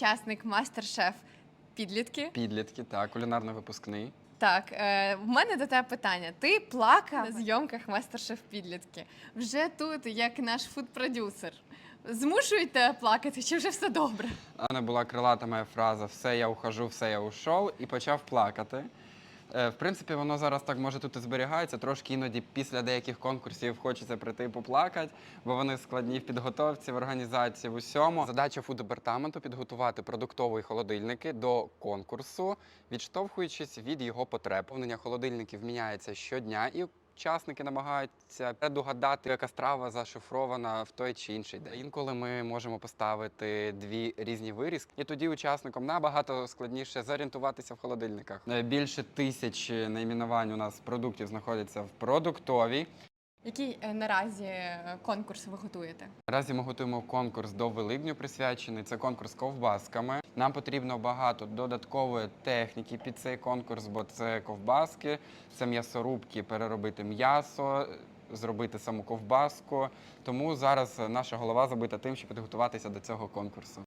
Учасник мастер-шеф підлітки. Підлітки, так, кулінарно-випускний. Так, е, в мене до тебе питання. Ти плакав на зйомках мастер-шеф підлітки. Вже тут, як наш фуд-продюсер. Змушують тебе плакати, чи вже все добре? У мене була крилата моя фраза Все, я ухожу, все, я ушов, і почав плакати. Е, В принципі, воно зараз так може тут і зберігається. Трошки іноді після деяких конкурсів хочеться прийти поплакати, бо вони складні в підготовці, в організації, в усьому. Задача фуд-департаменту підготувати продуктові холодильники до конкурсу, відштовхуючись від його потреб. Повнення холодильників міняється щодня і. Учасники намагаються предугадати, яка страва зашифрована в той чи інший день. Інколи ми можемо поставити дві різні вирізки, і тоді учасникам набагато складніше зорієнтуватися в холодильниках. Е, Більше тисячі найменувань у нас продуктів знаходяться в продуктовій. Який е, наразі е, конкурс ви готуєте? Наразі ми готуємо конкурс до Великдню присвячений. Це конкурс ковбасками. Нам потрібно багато додаткової техніки під цей конкурс, бо це ковбаски, це м'ясорубки, переробити м'ясо, зробити саму ковбаску. Тому зараз наша голова забита тим, щоб підготуватися до цього конкурсу.